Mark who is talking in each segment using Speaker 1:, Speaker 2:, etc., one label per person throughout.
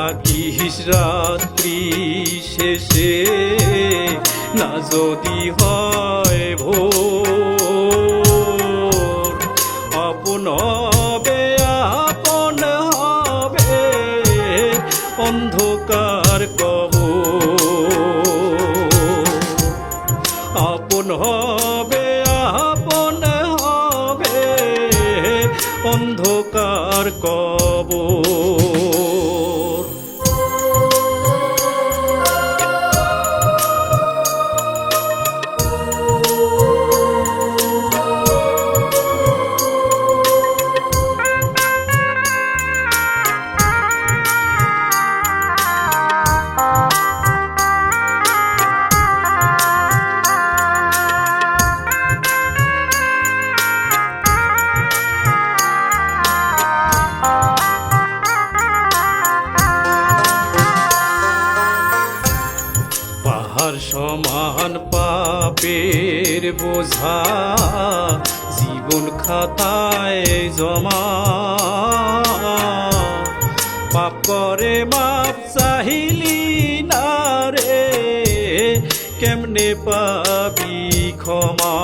Speaker 1: থাকিস রাত্রি শেষে। না যদি হয় ভোর, আপন হবে আপন হবে, অন্ধকার কব আপন হবে আপন হবে, অন্ধকার কবর। সমান পাপের বোঝা জীবন খাতায় জমা। পাপ করে, মাপ চাহিলি না রে, কেমনে পাবি ক্ষমা?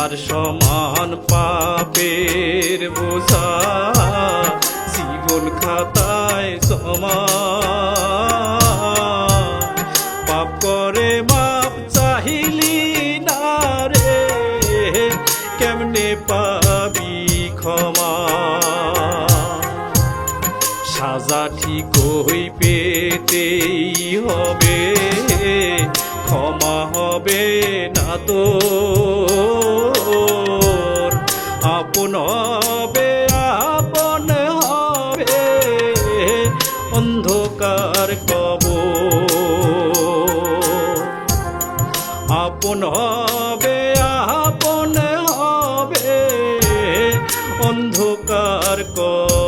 Speaker 1: পাহাড় সমান পাপের বোঝা জীবন খাতায় জমা। পাপ করে, মাপ চাহিলি না রে, কেমনে পাবি ক্ষমা? সাজা ঠিক হই পেতেই হবে ক্ষমা হবে না তো আপন হবে আপন হবে, অন্ধকার কব আপন হবে আপন হবে, অন্ধকার কবর।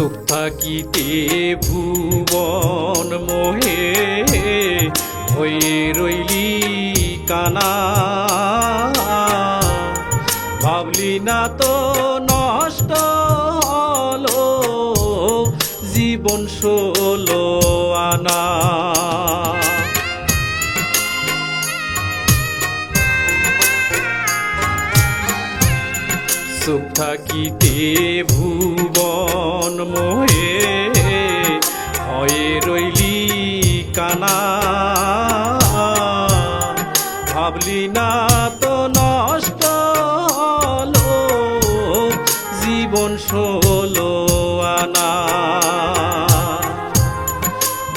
Speaker 1: সুখ থাকিতে ভুবন মোহে হয়ে রইলি কানা। ভাবলি না তো নষ্ট হলো জীবন ষোলো। সুখ থাকিতে ভুবন মোহে হয়ে রইলি কানা। ভাবলি না তো নষ্ট হলো, জীবন ষোলো আনা।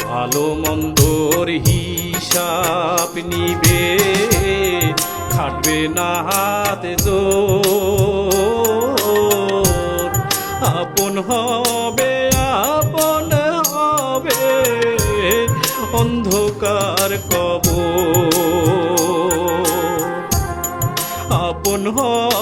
Speaker 1: ভালো মন্দর হিসাব নিবে খাটবে না হাতে জোর। আপন হবে আপন হবে অন্ধকার কব আপন হবে